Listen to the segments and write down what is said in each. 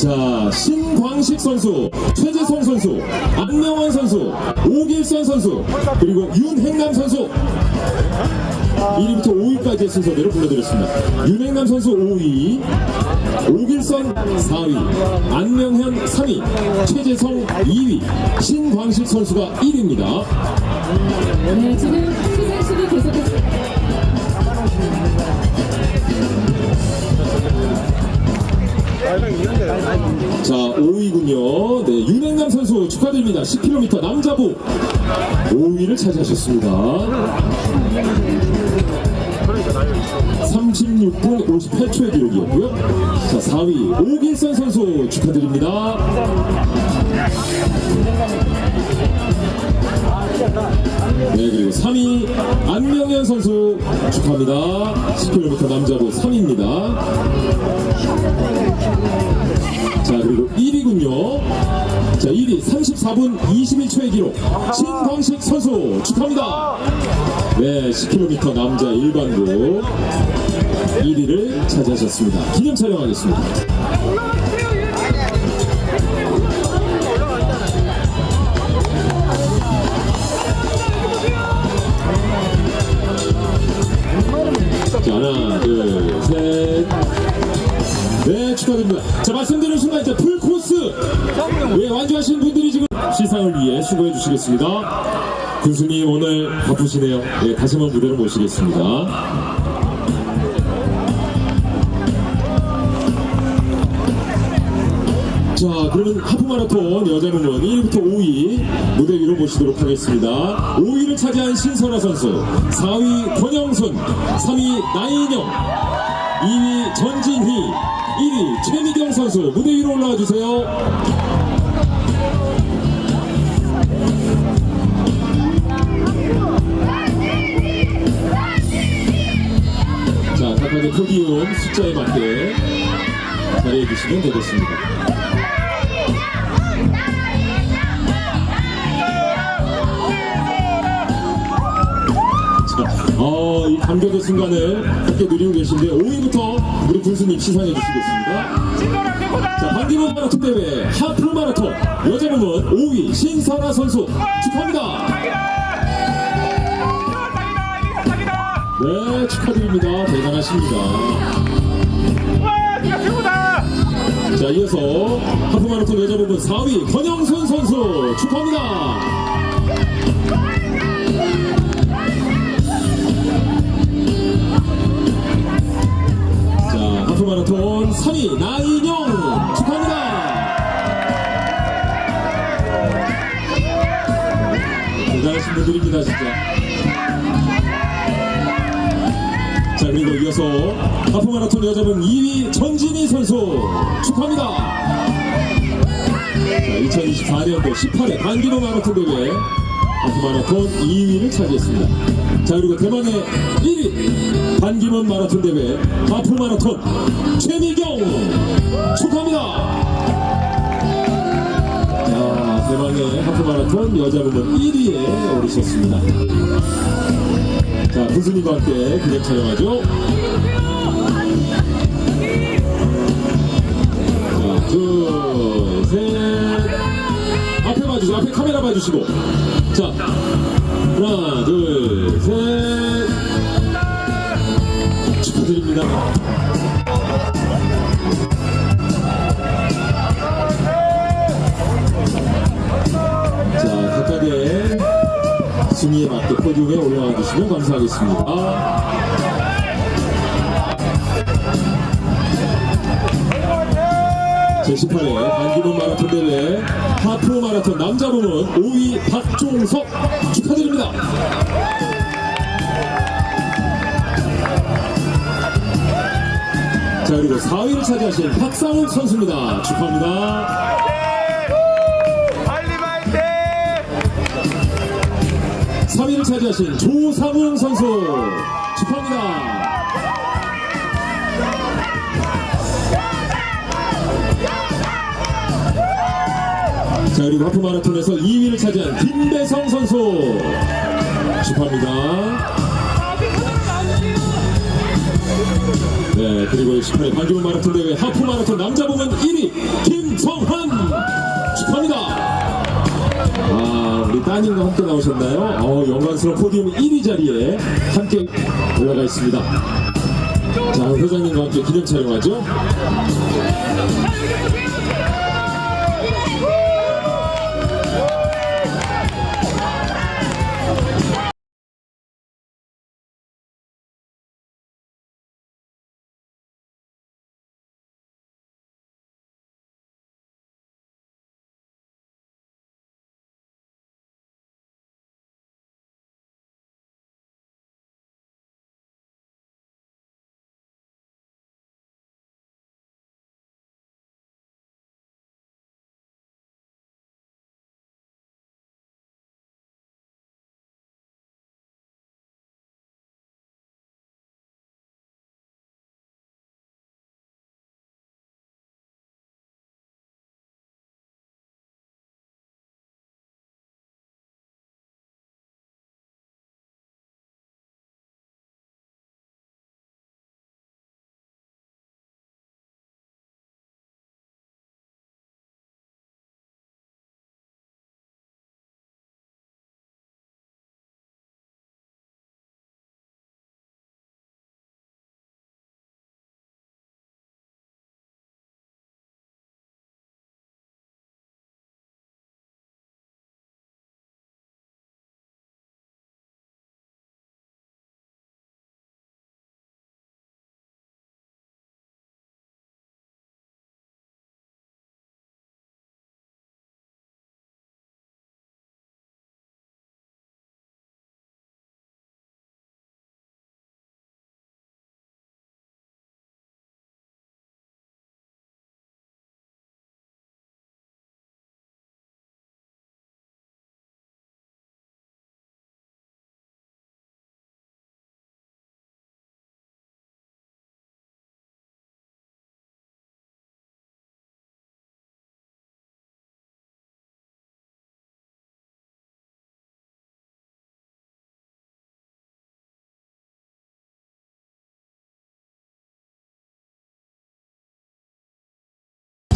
자, 신광식 선수, 최재성 선수, 안명원 선수, 오길선 선수, 그리고 윤행남 선수. 1위부터 5위까지의 순서대로 불러드렸습니다. 윤행남 선수 5위, 오길선 4위, 안명현 3위, 최재성 2위, 신광식 선수가 1위입니다. 네, 지금 시상식이 계속해서 자, 5위군요. 네, 윤행남 선수 축하드립니다. 10km 남자부 5위를 차지하셨습니다. 36분 58초의 기록이었고요. 자, 4위 오길선 선수 축하드립니다. 네, 그리고 3위 안명현 선수 축하합니다. 10km 남자부 3위입니다. 자 그리고 1위군요. 자 1위 34분 21초의 기록. 신광식 선수 축하합니다. 네 10km 남자 일반부 1위를 차지하셨습니다. 기념 촬영하겠습니다. 자 하나 둘 셋 네 축하드립니다. 자 말씀드린 순간 이제 풀 코스 예, 완주하신 분들이 지금 시상을 위해 수고해 주시겠습니다. 군수님 오늘 바쁘시네요. 예, 다시 한번 무대로 모시겠습니다. 자 그러면 하프마라톤 여자부문 1위부터 5위 무대 위로 모시도록 하겠습니다 5위를 차지한 신선아 선수 4위 권영순 3위 나인영 2위 전진희 1위 최미경 선수. 무대 위로 올라와 주세요. 자 각각의 포디움 숫자에 맞게 자리해 주시면 되겠습니다 어, 이 감격의 순간을 함께 누리고 계신데 5위부터 우리 군수님 시상해 주시겠습니다. 자, 반기문 마라톤 대회 하프 마라톤 여자 부문 5위 신선아 선수 축하합니다. 네, 축하드립니다. 대단하십니다. 자, 이어서 하프 마라톤 여자 부문 4위 권영순 선수 축하합니다. 3위 나인영 축하합니다. 대단하신 분들입니다, 진짜. 자, 그리고 이어서 하프 마라톤 여자분 2위 전진희 선수 축하합니다. 자, 2024년도 18회 단기로 마라톤 대회 마라톤 2위를 차지했습니다. 자, 그리고 대만의 1위 반기문 마라톤 대회 하프 마라톤 최미경 축하합니다. 자, 대망의 하프 마라톤 여자 부문 1위에 오르셨습니다. 자, 군수님과 함께 기념 촬영하죠. 자, 둘, 봐주시고, 앞에 카메라 봐주시고. 자, 하나, 둘, 셋. 축하드립니다. 자, 각각의 순위에 맞게 포디움에 올라와 주시면 감사하겠습니다. 제18회 반기문 마라톤 대회 하프 마라톤 남자 부문 5위 박종석 축하드립니다. 자 그리고 4위를 차지하신 박상욱 선수입니다. 축하합니다. 빨리 파이팅! 3위를 차지하신 조상웅 선수 축하합니다. 자 그리고 하프 마라톤에서 2위를 차지한 김배성 선수 축하합니다. 네, 그리고 18회 반기문 마라톤 대회 하프 마라톤 남자 부문 1위 김성환 축하합니다. 아, 우리 따님과 함께 나오셨나요? 어, 영광스러운 포디움 1위 자리에 함께 올라가 있습니다. 자, 회장님과 함께 기념 촬영하죠.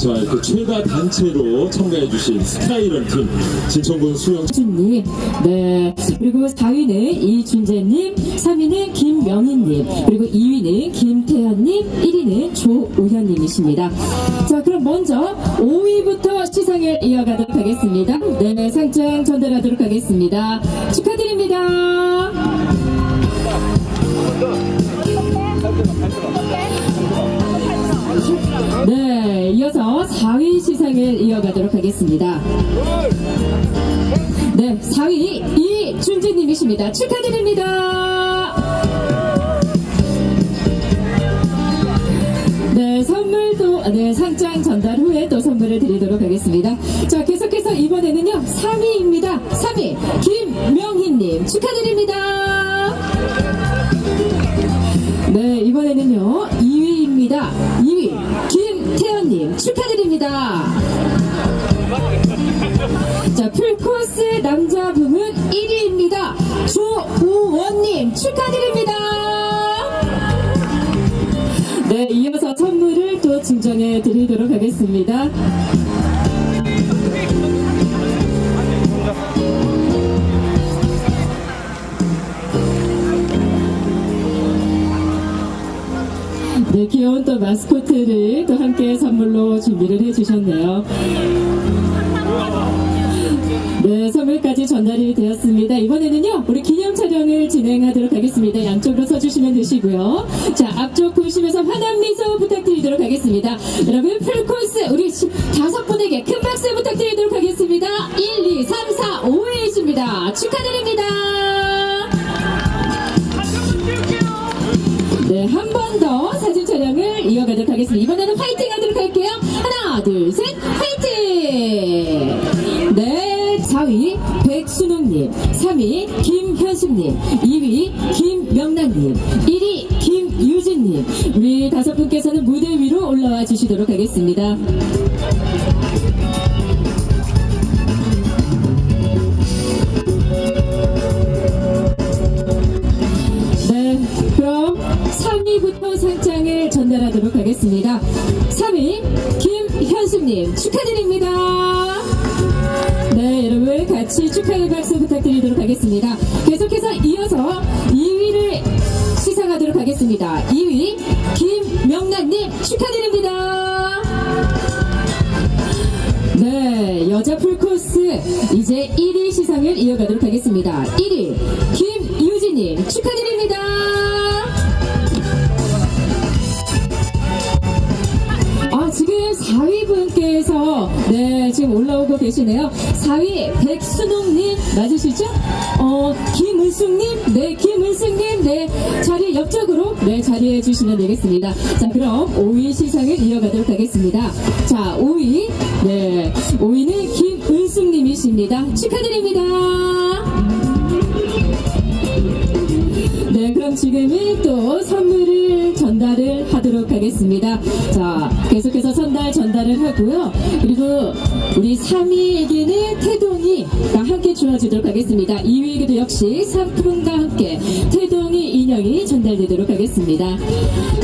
자, 이렇게 최다 단체로 참가해주신 스타일런 팀 진천군 수영 준님, 네. 그리고 4위는 이준재님, 3위는 김명희님, 그리고 2위는 김태현님, 1위는 조우현님이십니다. 자, 그럼 먼저 5위부터 시상을 이어가도록 하겠습니다. 네, 상장 전달하도록 하겠습니다. 축하드립니다. 네, 이어서 4위 시상을 이어가도록 하겠습니다. 네, 4위 이준재님이십니다. 축하드립니다. 네, 선물도, 네, 상장 전달 후에 또 선물을 드리도록 하겠습니다. 자, 계속해서 이번에는요, 3위입니다. 3위, 김명희님, 축하드립니다. 축하드립니다. 자, 풀코스 남자 부문 1위입니다. 조우원님, 축하드립니다. 네, 이어서 선물을 또 증정해 드리도록 하겠습니다. 귀여운 또 마스코트를 또 함께 선물로 준비를 해주셨네요. 네, 선물까지 전달이 되었습니다. 이번에는요, 우리 기념 촬영을 진행하도록 하겠습니다. 양쪽으로 서주시면 되시고요. 자, 앞쪽 보시면서 환한 미소 부탁드리도록 하겠습니다. 여러분, 풀코스 우리 시- 다섯 분에게 큰 박수 부탁드리도록 하겠습니다. 1, 2, 3, 4, 5회이십니다. 축하드립니다. 네, 한번더 사진 촬영을 이어 가도록 하겠습니다. 이번에는 화이팅 하도록 할게요. 하나, 둘, 셋, 화이팅! 네, 4위 백순옥님, 3위 김현숙님, 2위 김명란님, 1위 김유진님, 우리 다섯 분께서는 무대 위로 올라와 주시도록 하겠습니다. 축하드립니다. 네, 여러분 같이 축하의 박수 부탁드리도록 하겠습니다. 계속해서 이어서 2위를 시상하도록 하겠습니다. 2위 김명란님 축하드립니다. 네, 여자 풀코스 이제 1위 시상을 이어가도록 하겠습니다. 1위 김유진님 축하드립니다. 4위 분께서, 네, 지금 올라오고 계시네요. 4위 백순옥님, 맞으시죠? 어, 김은숙님, 네, 김은숙님, 네, 자리 옆쪽으로, 네, 자리해 주시면 되겠습니다. 자, 그럼 5위 시상을 이어가도록 하겠습니다. 자, 5위, 네, 5위는 김은숙님이십니다. 축하드립니다. 네, 그럼 지금은 또 선물을 전달을 하도록 하겠습니다. 자, 계속해서 선달 전달을 하고요. 그리고 우리 3위에게는 태동이가 함께 주어지도록 하겠습니다. 2위에게도 역시 상품과 함께 태동이 인형이 전달되도록 하겠습니다.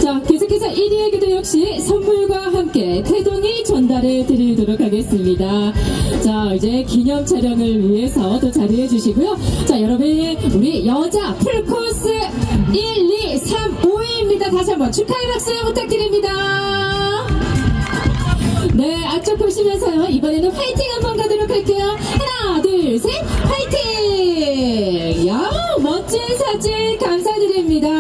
자, 계속해서 1위에게도 역시 선물과 함께 태동이 전달해 드리도록 하겠습니다. 자, 이제 기념 촬영을 위해서 또 자리해 주시고요. 자, 여러분, 우리 여자 풀코스 1, 2, 3, 5 위입니다. 다시 한번 축하의 박수 부탁드립니다. 네, 앞쪽 보시면서요. 이번에는 화이팅 한번 가도록 할게요. 하나, 둘, 셋, 화이팅! 야, 멋진 사진 감사드립니다.